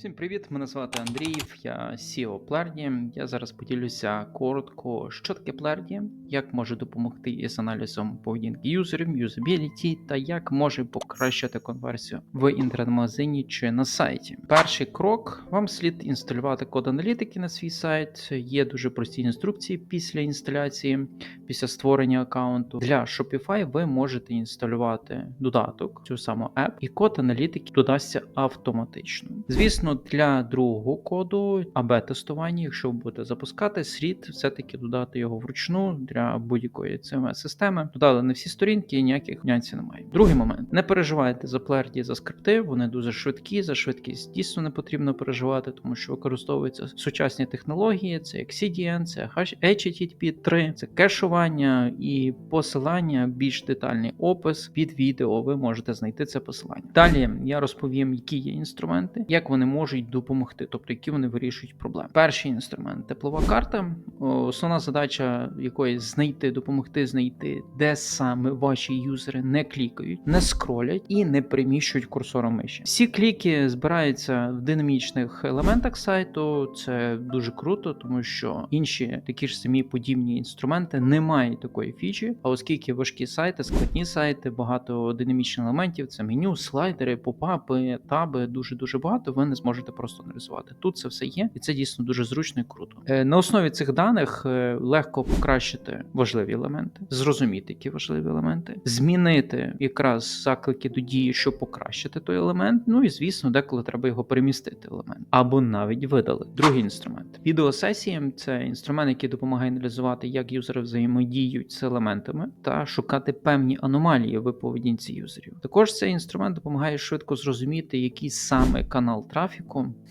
Всім привіт! Мене звати Андріїв, я SEO Плерді. Я зараз поділюся коротко, що таке Плерді, як може допомогти із аналізом поведінки юзерів, юзабіліті та як може покращити конверсію в інтернет-магазині чи на сайті. Перший крок: вам слід інсталювати код аналітики на свій сайт. Є дуже прості інструкції після інсталяції, після створення аккаунту. Для Shopify ви можете інсталювати додаток, цю саму app, і код аналітики додасться автоматично. Звісно, для другого коду АБ-тестування, якщо ви будете запускати, слід все-таки додати його вручну для будь-якої cms системи. Додали не всі сторінки, ніяких нюансів немає. Другий момент: не переживайте за плерді за скрипти, вони дуже швидкі. За швидкість дійсно не потрібно переживати, тому що використовуються сучасні технології, це як CDN, це HTTP 3, це кешування і посилання, більш детальний опис під відео. Ви можете знайти це посилання. Далі я розповім, які є інструменти, як вони можуть допомогти, тобто які вони вирішують проблеми. Перший інструмент теплова карта. Основна задача якої знайти, допомогти знайти, де саме ваші юзери не клікають, не скролять і не переміщують курсором миші. Всі кліки збираються в динамічних елементах сайту. Це дуже круто, тому що інші такі ж самі подібні інструменти не мають такої фічі. А оскільки важкі сайти, складні сайти, багато динамічних елементів, це меню, слайдери, попапи, таби, дуже дуже багато. Ви не зможете просто аналізувати. Тут це все є, і це дійсно дуже зручно і круто. Е, На основі цих даних е, легко покращити важливі елементи, зрозуміти, які важливі елементи, змінити якраз заклики до дії, щоб покращити той елемент. Ну і звісно, деколи треба його перемістити елемент або навіть видалити. Другий інструмент відеосесії це інструмент, який допомагає аналізувати, як юзери взаємодіють з елементами та шукати певні аномалії в поведінці юзерів. Також цей інструмент допомагає швидко зрозуміти, який саме канал трафіку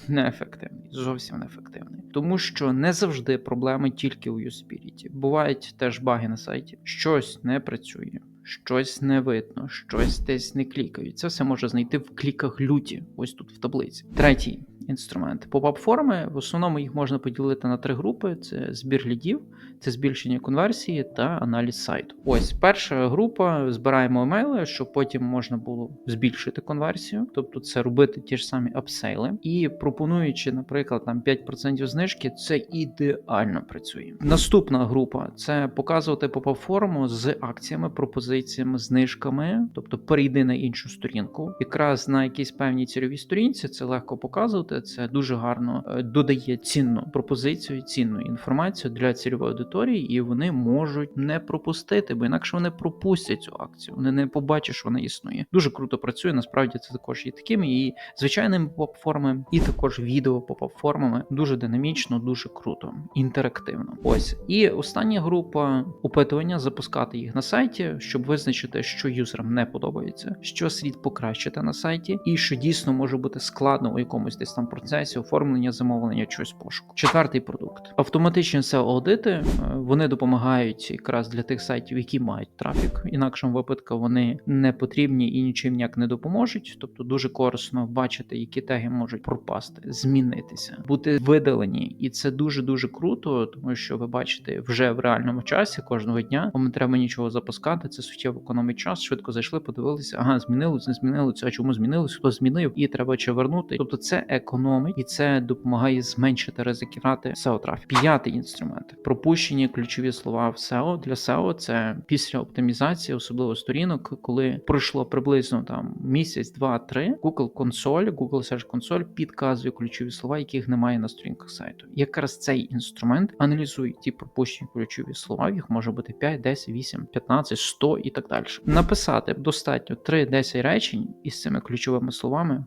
неефективний, зовсім неефективний, тому що не завжди проблеми тільки у Юспіріті. Бувають теж баги на сайті, щось не працює. Щось не видно, щось десь не клікають. Це все може знайти в кліках люті, ось тут в таблиці. Третій інструмент. Попап форми в основному їх можна поділити на три групи: це збір лідів, це збільшення конверсії та аналіз сайту. Ось перша група збираємо емейли, щоб потім можна було збільшити конверсію, тобто це робити ті ж самі апсейли. І пропонуючи, наприклад, там 5% знижки, це ідеально працює. Наступна група це показувати попап форму з акціями, пропозиціями, знижками, тобто перейди на іншу сторінку. Якраз на якійсь певній цільовій сторінці це легко показувати. Це дуже гарно е, додає цінну пропозицію, цінну інформацію для цільової аудиторії, і вони можуть не пропустити, бо інакше вони пропустять цю акцію. Вони не побачать, що вона існує. Дуже круто працює. Насправді це також і такими, і звичайними поп-формами, і також відео поп-формами. Дуже динамічно, дуже круто, інтерактивно. Ось і остання група опитування запускати їх на сайті, щоб визначити, що юзерам не подобається, що слід покращити на сайті, і що дійсно може бути складно у якомусь десь там процесі оформлення замовлення чогось пошуку. Четвертий продукт автоматичні seo аудити е, вони допомагають якраз для тих сайтів, які мають трафік. Інакшому випадку вони не потрібні і нічим ніяк не допоможуть. Тобто дуже корисно бачити, які теги можуть пропасти, змінитися, бути видалені, і це дуже дуже круто, тому що ви бачите вже в реальному часі кожного дня. Вам не треба нічого запускати. Це суттєво економить час. Швидко зайшли, подивилися. Ага, змінилось, не змінилося. А чому змінилось? Хто змінив? І треба чи вернути. Тобто це економить і це допомагає зменшити ризики втрати SEO трафік. П'ятий інструмент пропущені ключові слова в SEO. Для SEO це після оптимізації, особливо сторінок, коли пройшло приблизно там місяць, два, три. Google консоль, Google Search Console підказує ключові слова, яких немає на сторінках сайту. Якраз цей інструмент аналізує ті пропущені ключові слова. Їх може бути 5, 10, 8, 15, 100 і так далі. Написати достатньо 3-10 речень із цими ключовими словами.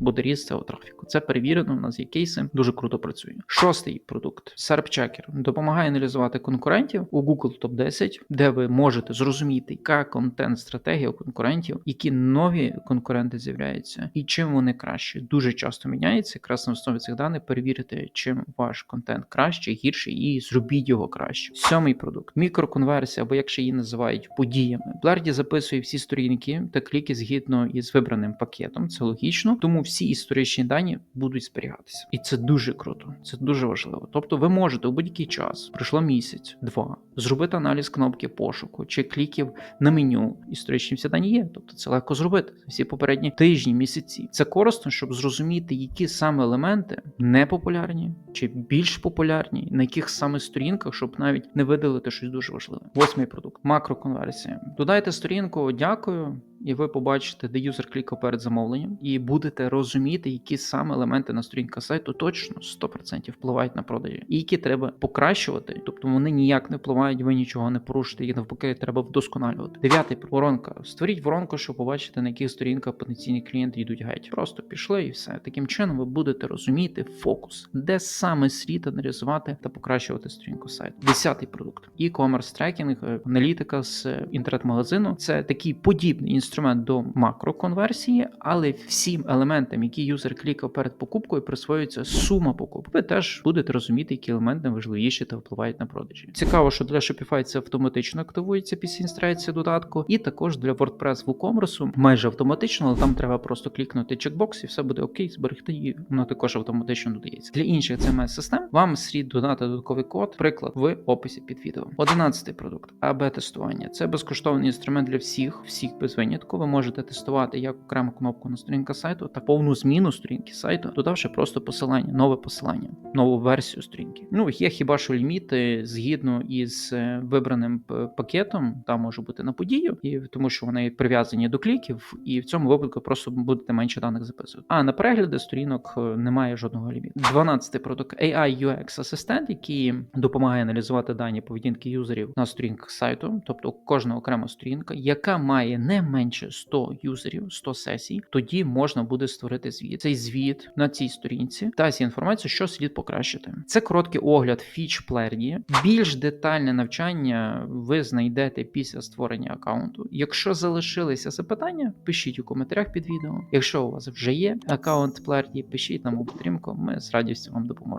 Буде ріст SEO трафіку. Це перевірено. У нас є кейси, дуже круто працює. Шостий продукт SERP Checker допомагає аналізувати конкурентів у Google Top 10, де ви можете зрозуміти, яка контент-стратегія у конкурентів, які нові конкуренти з'являються, і чим вони краще. Дуже часто міняється. Якраз на основі цих даних перевірити, чим ваш контент краще, гірше, і зробіть його краще. Сьомий продукт мікроконверсія, або як ще її називають подіями. Бладі записує всі сторінки та кліки згідно із вибраним пакетом. Це логічно. тому всі історичні дані будуть зберігатися. І це дуже круто, це дуже важливо. Тобто, ви можете у будь-який час, пройшло місяць, два, зробити аналіз кнопки пошуку чи кліків на меню. Історичні всі дані є. Тобто це легко зробити. Всі попередні тижні, місяці. Це корисно, щоб зрозуміти, які саме елементи непопулярні чи більш популярні, на яких саме сторінках, щоб навіть не видалити щось дуже важливе. Восьмий продукт макроконверсія. Додайте сторінку Дякую. І ви побачите, де юзер клікав перед замовленням, і будете розуміти, які саме елементи на сторінках сайту точно 100% впливають на продажі, і які треба покращувати. Тобто вони ніяк не впливають, ви нічого не порушите, і навпаки, треба вдосконалювати. Дев'ятий воронка. Створіть воронку, щоб побачити, на яких сторінках потенційні клієнти йдуть геть. Просто пішли і все. Таким чином ви будете розуміти фокус, де саме слід аналізувати та покращувати сторінку сайту. Десятий продукт. E-commerce трекінг, е, аналітика з е, інтернет-магазину. Це такий подібний інструмент до макроконверсії, але всім елементам, які юзер клікав перед покупкою, присвоюється сума покупок. Ви теж будете розуміти, які елементи важливіші та впливають на продажі. Цікаво, що для Shopify це автоматично активується після інструкції додатку, і також для WordPress WooCommerce майже автоматично, але там треба просто клікнути чекбокс і все буде окей, зберегти і воно також автоматично додається. Для інших CMS систем вам слід додати додатковий код, приклад в описі під відео. Одинадцятий продукт АБ тестування. Це безкоштовний інструмент для всіх, всіх без винятку. Ви можете тестувати як окрему кнопку на сторінка сайту, так повну зміну сторінки сайту, додавши просто посилання, нове посилання, нову версію сторінки. Ну є хіба що ліміти згідно із е, вибраним пакетом, там може бути на подію, і тому що вони прив'язані до кліків, і в цьому випадку просто будете менше даних записувати. А на перегляди сторінок е, немає жодного ліміту. 12 продукт AI UX асистент, який допомагає аналізувати дані поведінки юзерів на сторінках сайту, тобто кожна окрема сторінка, яка має не менше 100 юзерів, 100 сесій, тоді можна буде створити звіт. Цей звіт на цій сторінці дасть інформацію, що слід покращити. Це короткий огляд фіч Плерді. Більш детальне навчання ви знайдете після створення аккаунту. Якщо залишилися запитання, пишіть у коментарях під відео. Якщо у вас вже є аккаунт Плерді, пишіть нам у підтримку. Ми з радістю вам допоможемо.